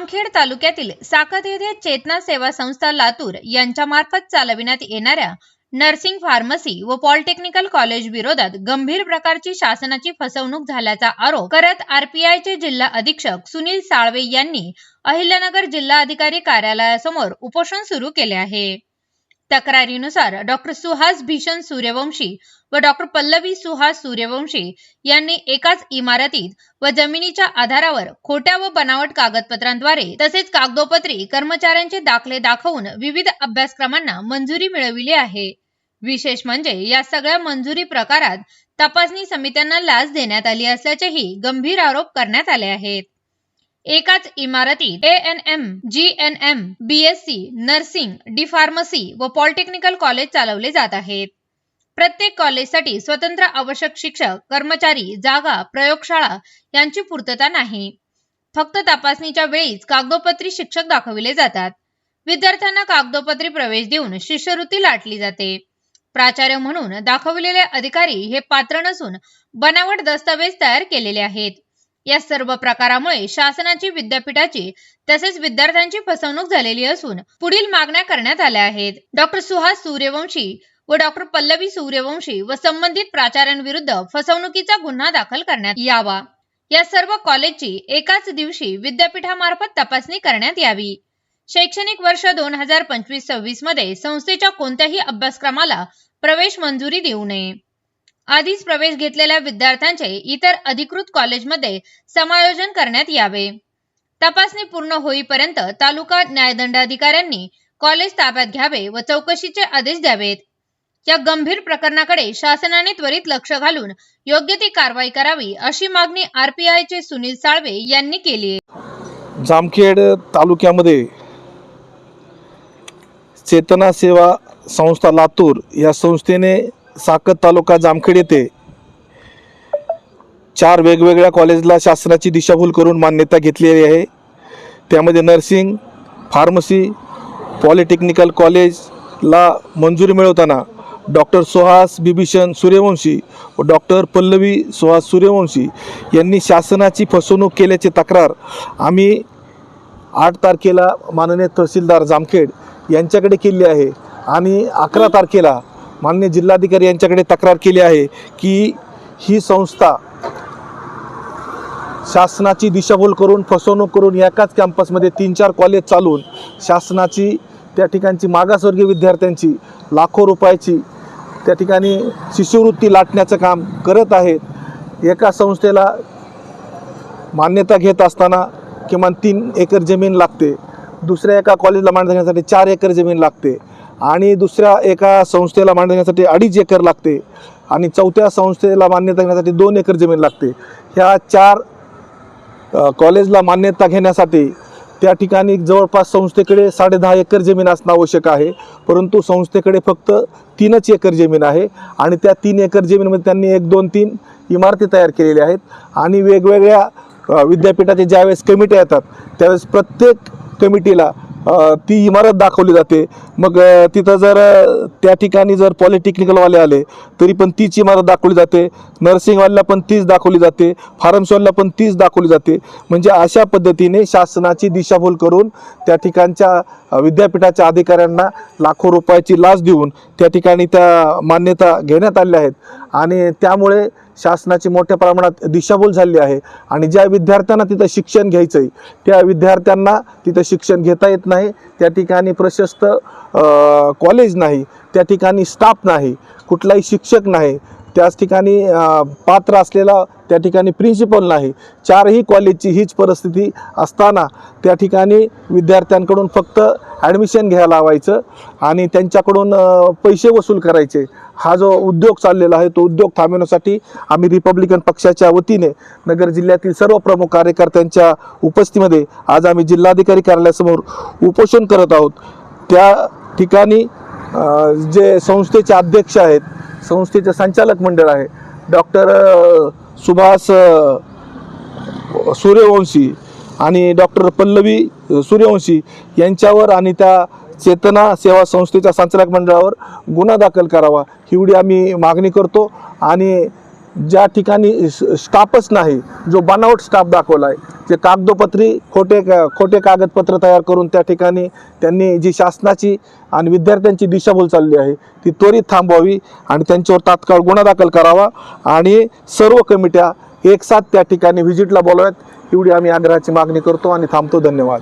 जामखेड तालुक्यातील साखत येथे चेतना सेवा संस्था लातूर यांच्यामार्फत चालविण्यात येणाऱ्या नर्सिंग फार्मसी व पॉलिटेक्निकल कॉलेज विरोधात गंभीर प्रकारची शासनाची फसवणूक झाल्याचा आरोप करत आरपीआयचे जिल्हा अधीक्षक सुनील साळवे यांनी अहिल्यानगर जिल्हा अधिकारी कार्यालयासमोर उपोषण सुरू केले आहे. तक्रारीनुसार डॉक्टर सुहास भीषण सूर्यवंशी व डॉक्टर पल्लवी सुहास सूर्यवंशी यांनी एकाच इमारतीत व जमिनीच्या आधारावर खोट्या व बनावट कागदपत्रांद्वारे तसेच कागदोपत्री कर्मचाऱ्यांचे दाखले दाखवून विविध अभ्यासक्रमांना मंजुरी मिळविली आहे. विशेष म्हणजे या सगळ्या मंजुरी प्रकारात तपासणी समित्यांना लाच देण्यात आली असल्याचेही गंभीर आरोप करण्यात आले आहेत. एकाच इमारतीत A N M G N M B S C nursing D pharmacy व पॉलिटेक्निकल कॉलेज चालवले जात आहेत. प्रत्येक कॉलेजसाठी स्वतंत्र आवश्यक शिक्षक कर्मचारी जागा प्रयोगशाळा यांची पूर्तता नाही. फक्त तपासणीच्या वेळीच कागदोपत्री शिक्षक दाखविले जातात. विद्यार्थ्यांना कागदोपत्री प्रवेश देऊन शिष्यवृत्ती लाटली जाते. प्राचार्य म्हणून दाखविलेले अधिकारी हे पात्र नसून बनावट दस्तावेज तयार केलेले आहेत. या सर्व प्रकारामुळे शासनाची विद्यापीठाची तसेच विद्यार्थ्यांची फसवणूक झालेली असून पुढील मागण्या करण्यात आल्या आहेत. डॉक्टर सुहास सूर्यवंशी व डॉक्टर पल्लवी सूर्यवंशी व संबंधित प्राचार्यांविरुद्ध फसवणुकीचा गुन्हा दाखल करण्यात यावा. या सर्व कॉलेजची एकाच दिवशी विद्यापीठामार्फत तपासणी करण्यात यावी. शैक्षणिक वर्ष दोन हजार पंचवीस सव्वीसमध्ये संस्थेच्या कोणत्याही अभ्यासक्रमाला प्रवेश मंजुरी देऊ नये. आधीच प्रवेश घेतलेल्या विद्यार्थ्यांचे इतर अधिकृत कॉलेजमध्ये समायोजन करण्यात यावे. तपासणी पूर्ण होईपर्यंत तालुका न्यायदंडाधिकाऱ्यांनी कॉलेज ताब्यात घ्यावे व चौकशीचे आदेश द्यावेत. या गंभीर प्रकरणाकडे शासनाने त्वरित लक्ष घालून योग्य ती कारवाई करावी अशी मागणी आरपीआयचे सुनील साळवे यांनी केली आहे. जामखेड तालुक्यामध्ये चेतना सेवा संस्था लातूर या संस्थेने साकत तालुका जामखेड येथे चार वेगवेगळ्या कॉलेजला शासनाची दिशाभूल करून मान्यता घेतलेली आहे. त्यामध्ये नर्सिंग फार्मसी पॉलिटेक्निकल कॉलेजला मंजुरी मिळवताना डॉक्टर सुहास बिभीषण सूर्यवंशी व डॉक्टर पल्लवी सुहास सूर्यवंशी यांनी शासनाची फसवणूक केल्याची तक्रार आम्ही आठ तारखेला माननीय तहसीलदार जामखेड यांच्याकडे केली आहे. आणि अकरा तारखेला माननीय जिल्हाधिकारी यांच्याकडे तक्रार केली आहे की ही संस्था शासनाची दिशाभूल करून फसवणूक करून एकाच कॅम्पसमध्ये तीन चार कॉलेज चालून शासनाची त्या ठिकाणची मागासवर्गीय विद्यार्थ्यांची लाखो रुपयाची त्या ठिकाणी शिष्यवृत्ती लाटण्याचं काम करत आहेत. एका संस्थेला मान्यता घेत असताना किमान तीन एकर जमीन लागते. दुसऱ्या एका कॉलेजला मान्यता घेण्यासाठी चार एकर जमीन लागते. आणि दुसऱ्या एका संस्थेला मान्य देण्यासाठी अडीच एकर लागते आणि चौथ्या संस्थेला मान्यता घेण्यासाठी दोन एकर जमीन लागते. ह्या चार कॉलेजला मान्यता घेण्यासाठी त्या ठिकाणी जवळपास संस्थेकडे साडे दहा एकर जमीन असणं आवश्यक आहे. परंतु संस्थेकडे फक्त तीनच एकर जमीन आहे आणि त्या तीन एकर जमीनमध्ये त्यांनी एक दोन तीन इमारती तयार केलेल्या आहेत आणि वेगवेगळ्या विद्यापीठाचे ज्यावेळेस कमिट्या येतात त्यावेळेस प्रत्येक कमिटीला ती इमारत दाखवली जाते. मग तिथं जर त्या ठिकाणी जर पॉलिटेक्निकलवाले आले तरी पण तीच इमारत दाखवली जाते. नर्सिंगवाल्याला पण तीच दाखवली जाते. फार्मसीवाल्याला पण तीच दाखवली जाते. म्हणजे अशा पद्धतीने शासनाची दिशाभूल करून त्या ठिकाणच्या विद्यापीठाच्या अधिकाऱ्यांना लाखो रुपयाची लाच देऊन त्या ठिकाणी त्या मान्यता घेण्यात आल्या आहेत. आणि त्यामुळे शासनाची मोठ्या प्रमाणात दिशाभूल झाली आहे. आणि ज्या विद्यार्थ्यांना तिथं शिक्षण घ्यायचं आहे त्या विद्यार्थ्यांना तिथं शिक्षण घेता येत नाही. त्या ठिकाणी प्रशस्त कॉलेज नाही. त्या ठिकाणी स्टाफ नाही. कुठलाही शिक्षक नाही. त्याच ठिकाणी पात्र असलेला त्या ठिकाणी प्रिन्सिपल नाही. चारही कॉलेजची हीच परिस्थिती असताना त्या ठिकाणी विद्यार्थ्यांकडून फक्त ॲडमिशन घ्यायला लावायचं आणि त्यांच्याकडून पैसे वसूल करायचे. हा जो उद्योग चाललेला आहे तो उद्योग थांबवण्यासाठी आम्ही रिपब्लिकन पक्षाच्या वतीने नगर जिल्ह्यातील सर्व प्रमुख कार्यकर्त्यांच्या उपस्थितीमध्ये आज आम्ही जिल्हाधिकारी कार्यालयासमोर उपोषण करत आहोत. त्या ठिकाणी जे संस्थेचे अध्यक्ष आहेत संस्थेचे संचालक मंडळ आहे. डॉक्टर सुभाष सूर्यवंशी आणि डॉक्टर पल्लवी सूर्यवंशी यांच्यावर आणि त्या चेतना सेवा संस्थेच्या संचालक मंडळावर गुन्हा दाखल करावा. एवढी आम्ही मागणी करतो आणि ज्या ठिकाणी स्टाफच नाही जो बनावट स्टाफ दाखवला आहे जे कागदोपत्री खोटे का- खोटे कागदपत्र तयार करून त्या ठिकाणी त्यांनी जी शासनाची आणि विद्यार्थ्यांची दिशाभूल चालली आहे ती त्वरित थांबवावी आणि त्यांच्यावर तात्काळ गुन्हा दाखल करावा आणि सर्व कमिट्या एक साथ त्या ठिकाणी व्हिजिटला बोलाव्यात एवढी आम्ही आग्रहाची मागणी करतो आणि थांबतो. धन्यवाद.